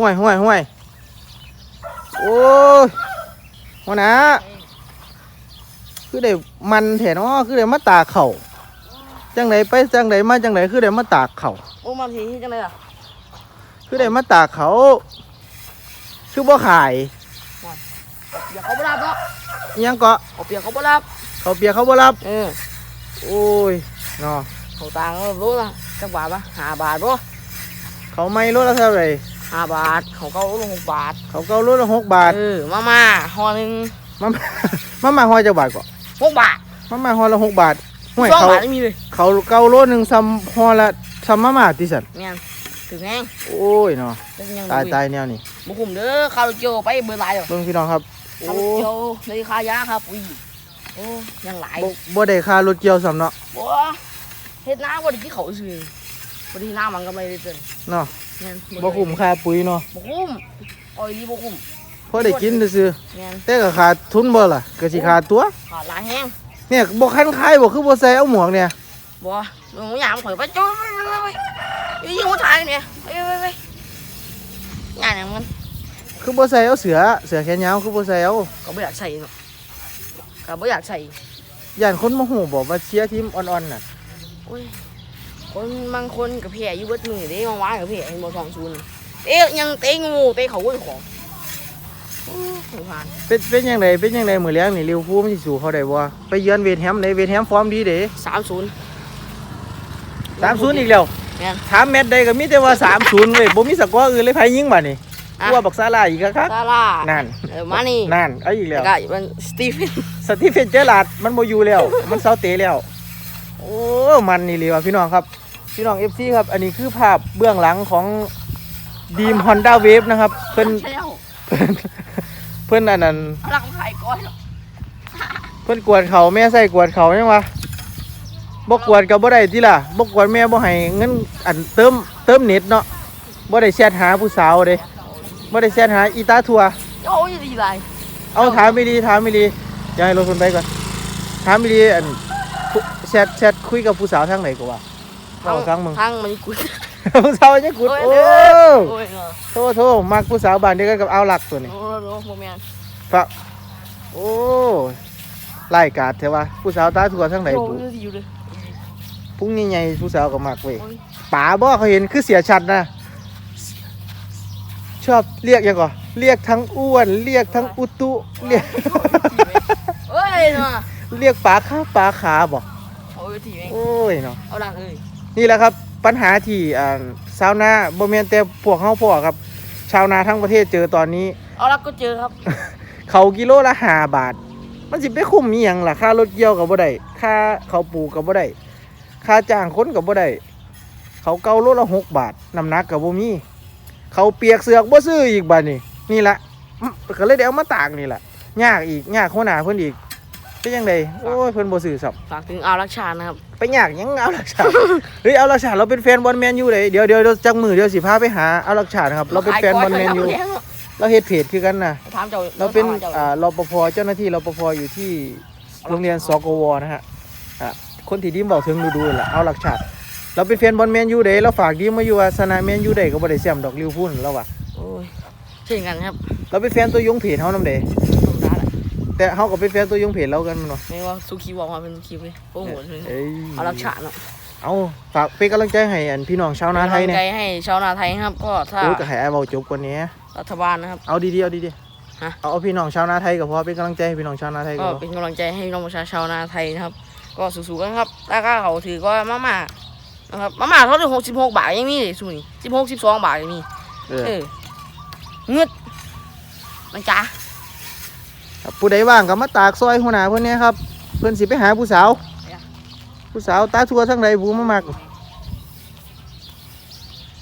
ห่วยห่วยห่วยโอ้ยหัวหน้าคือได้มันแถเนาะคือได้มาตากเข่าวจังไดไปจังไดมาจังไดคือได้มาตากเข่าวโอ้มาทีที่จังเลยอะคือได้มาตากเขา คือบ่ขายเปียกเขาบ่รับเนาะอิหยังก็เขาเปียกเขาบ่รับ เขาเปียกเขาบ่รับเออโอ้ยเนาะเขาต่างก็รู้ละจักบาทปะห้าบาทบ่เขาไม่ลดละเท่าไหร่ ห้าบาท เขาก็ลงหกบาท เขาเก้าลดละหกบาทเออมามาห่อหนึ่งมามามาหอยจะบาทก่อนหกบาทมามาหอยละหกบาทห่วยสองเขาบาทไม่มีเลยเขาเก้าโลหนึ่งซ้ำหอละซ้ำมามาติสันแม่นถึงแห้งโอ้ยเนาะเป็นยังตายตายแนวนี้บุคุมเด้อข้าวเจียวไปเบอร์หลายเด้อเบิ่งพี่น้องครับโอ้ข้าวเจียวในคายาครับอุ้ยโอ้ยังหลายบ่บ่ได้ค่ารถเกี่ยวซ้ำเนาะบ่เฮ็ดน้ำบ่ได้ที่เขาซื้อ บ่ได้น้ำมันก็ไม่ได้เตือนเนาะแม่นบ่คุ้มค่าปุ๋ยเนาะบ่คุ้มอ้อยนี่บ่คุ้มพอได้กินซื่อแม่นๆแต่ก็ขาดทุนบ่ล่ะก็สิขาดตัว ขาดหลายแห้งเนี่ยบ่คันขายบ่คือบ่ใส่เอาหมวกเนี่ยบ่มึงอยากข่อยไปจ้อยไปไปไปยิงหัวถ่ายเนี่ยไปไปไปงานอย่างมันคือบ่ใส่เอาเสือเสือแขนยาวคือบ่ใส่เอาก็ไม่อยากใส่เนาะก็ไม่อยากใส่ย่านคนโมโหบอกว่าเชียร์ทีมอ่อนๆน่ะ โอ้ย คนบางคนกับแพ้อยู่เบิดมือเด้บางวันกับแพ้เห็นบ่สองศูนย์เตะยังเตะงูเตะเขาก็ของโอ้ยสงสารเป็นเป็นจังไดเป็นจังไดมื้อแลงนี่ลิเวอร์พูลมันสิสู้เขาได้บ่ไปเยือนเวทแฮมได้เวทแฮมฟอร์มดีเด้สามศูนย์3-0อีกแล้วแม่น ถามแมตช์ใดก็มีแต่ว่า3-0เว้ยบ่มีสกอร์อื่นเลยไผยิงบัดนี่อะ กลัวบักซาร่าอีกครับ ซาร่านั่น เออมานี่นั่นเอาอีกแล้แล้ววก็มันสตีเฟนสตีเฟนเจอราร์ดมันบ่อยู่แล้ว มันเซาเตะแล้ว โอ้ มันนี่เลยว่ะพี่น้องครับ พี่น้อง FC ครับ อันนี้คือภาพเบื้องหลังของดีม Honda Wave นะครับเพิ่นใช่แล้วเพิ่นเพิ่นอันนั้นเอาหลังไข่ก้อยเนาะเพิ่นกวดเขาแม่ใส่กวดเขายังวะบ่กวดก็บ่ได้ติล่ะบ่กวดแม่บ่ให้เงินอันเติมเติมเน็ตเนาะบ่ได้แชทหาผู้สาวเด้บ่ได้แชทหาอีตาทัวโอ้ยดีไรเอาถามไม่ดีถามไม่ดีอย่าให้รถคนไปก่อนถามไม่ดีอันผู้แชทแชทคุยกับผู้สาวทางไหนก็ว่า เอาฟังมึงทางมันกุดผู้สาวยังกุดโอ้โอ้ยโอ้ยเนาะโทษโทษมักผู้สาวบ้านเดียวกันกับเอาหลักตัวนี้โอ้โหโมเมนต์ฝะโอ้ไล่กาดเทว่าผู้สาวตาถั่วทางไหนโอ้ปุ๊ยอยู่เลยพุ่งใหญ่ๆผู้สาวก็มักเว้ยโอ้ยป๋าบ่เขาเห็นคือเสียชัดนะชอบเรียกยังก่อนเรียกทั้งอ้วน เรียกทั้งอุตุเรียกเอ้ยเนาะเรียกป๋าขาป๋าขาบอกโอ้ยทีเองโอ้ยเนาะเอาหลังเอ้ย นี่แหละครับปัญหาที่อ่าชาวนาบ่แม่นแต่พวกเฮาพ่อครับ ชาวนาทั้งประเทศเจอตอนนี้ เอาหลังก็เจอครับ เขากิโลละห้าบาท มันสิไปคุ้มอีหยังล่ะค่ารถเกี่ยวก็บ่ได้ค่าเขาวปลูกก็บ่ได้ค่าจ้างคนก็บ่ได้เขาเกาโลละหกบาทน้ำหนักก็บ่มีเขาเปียกเสือกบ่ซื้ออีกบาดนี้นี่ละอื้อก็เลยได้เอามาตากนี่แหละยากอีกยากหัวหน้าเพิ่นอีก เป็นจังไดโอ้ยเพิ่นบ่ซื้อสับฝากถึงเอารักชานะครับ ไปยากหยังเอาหลักฐานเฮ้ยเอาหลักฐานเราเป็นแฟนบอลแมนยูเลยเดี๋ยวเดี๋ยวเดี๋ยวจังมือเดี๋ยวสิพาไปหาเอาหลักฐานครับ เราเป็นแฟนบอลแมนยูเราเฮ็ดเพจคือกันนะถามเจ้าเราเป็นจ้อ่ารปภเจ้าหน้าที่รปภอยู่ที่โรงเรียนสกวนะฮะอะคนที่ดิมบอกถึงดูดูๆแหละเอาหลักฐานเราเป็นแฟนบอลแมนยูเด้เราฝากดิมมาอยู่ว่าสนามแมนยูเด้ก็บ่ได้แซมดอกลิเวอร์พูลแล้วว่ะโอ้ยเช่นกันครับ เราเป็นแฟนตัวยงเพจเฮานำเด้ธรรมดา แหละแต่เฮาก็เป็นแฟนตัวยงเพจเรากันแม่นบ่ไม่ว่าสุขีบอกมาเป็นคลิปเลยโอ้โหเลยเอ้ยเอารักชาเนาะเอาฝากเป็นกำลังใจให้อันพี่น้องชาวนาไทยเป็นเนี่ยกำลังใจให้ชาวนาไทยครับก็ถ้าโอ้ยก็ให้อ้ายเว้าจบกว่านี้รัฐบาลนะครับเอาดีๆเอาดีฮะๆเอาเอาพี่น้องชาวนาไทยก็พอเป็นกำลังใจให้พี่น้องชาวนาไทยก็ก็พอเป็นกำลังใจให้น้องประชาชาวนาไทยนะครับ ก็สู้ๆกันครับแล้วก็เขาถือก็มาม่านะครับมาม่าเขาถึงหกสิบหกบาทยังมีเลยสุนี่สิบหกสิบสองบาทยังมีเออเออเงืดมันจ้า ครับผู้ใดว่างก็มาตากซอยหัวหน้าเพิ่นเนี่ยครับ เพิ่นสิไปหาผู้สาว ผู้สาวตาทั่วทั้งใดบูมามักเ